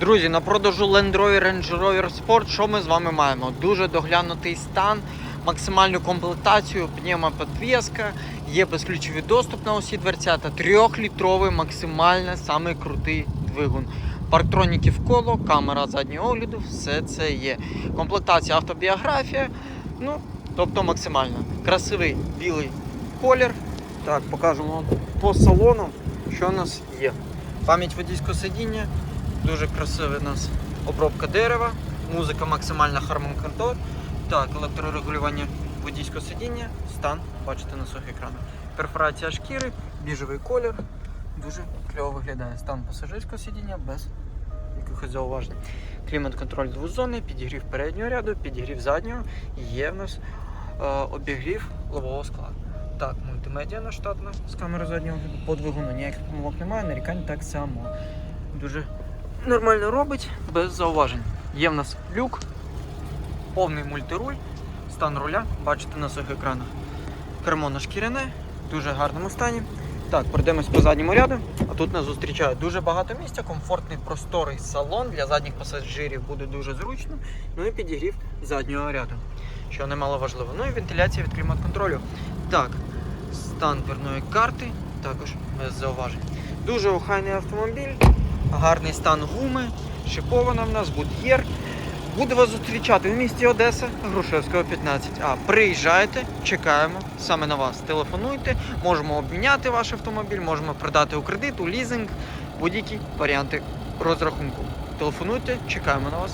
Друзі, на продажу Land Rover Range Rover Sport, що ми з вами маємо? Дуже доглянутий стан, максимальну комплектацію, пневмоподвеска, є безключовий доступ на усі дверцята, трьохлітровий максимально самий крутий двигун. Парктроніки в коло, камера заднього огляду, все це є. Комплектація автобіографія, ну, тобто максимально. Красивий білий колір. Так, покажемо по салону, що у нас є. Пам'ять водійського сидіння, дуже красивий у нас обробка дерева, музика максимальна Harman Kardon. Так, електрорегулювання водійського сидіння, стан, бачите на сухих екранах. Перфорація шкіри, біжевий колір. Дуже кльово виглядає стан пасажирського сидіння без якихось зауважень. Клімат-контроль двозонний, підігрів переднього ряду, підігрів заднього. Є в нас е, обігрів лобового скла. Так, мультимедіа на штатна з камери заднього виду. По двигуну ніяких помилок немає, нарікань так само. Дуже нормально робить, без зауважень. Є в нас люк, повний мультируль, стан руля, бачите на своїх екранах. Кермо на шкіряне, в дуже гарному стані. Так, пройдемось по задньому ряду. А тут нас зустрічає дуже багато місця, комфортний просторий салон для задніх пасажирів буде дуже зручно. Ну і підігрів заднього ряду, що немало важливо. Ну і вентиляція від клімат-контролю. Так, стан дверної карти також без зауважень. Дуже охайний автомобіль, гарний стан гуми, шипована в нас, буд'єр. Буду вас зустрічати в місті Одеса, Грушевського 15А. Приїжджайте, чекаємо саме на вас. Телефонуйте, можемо обміняти ваш автомобіль, можемо продати у кредит, у лізинг, будь-які варіанти розрахунку. Телефонуйте, чекаємо на вас.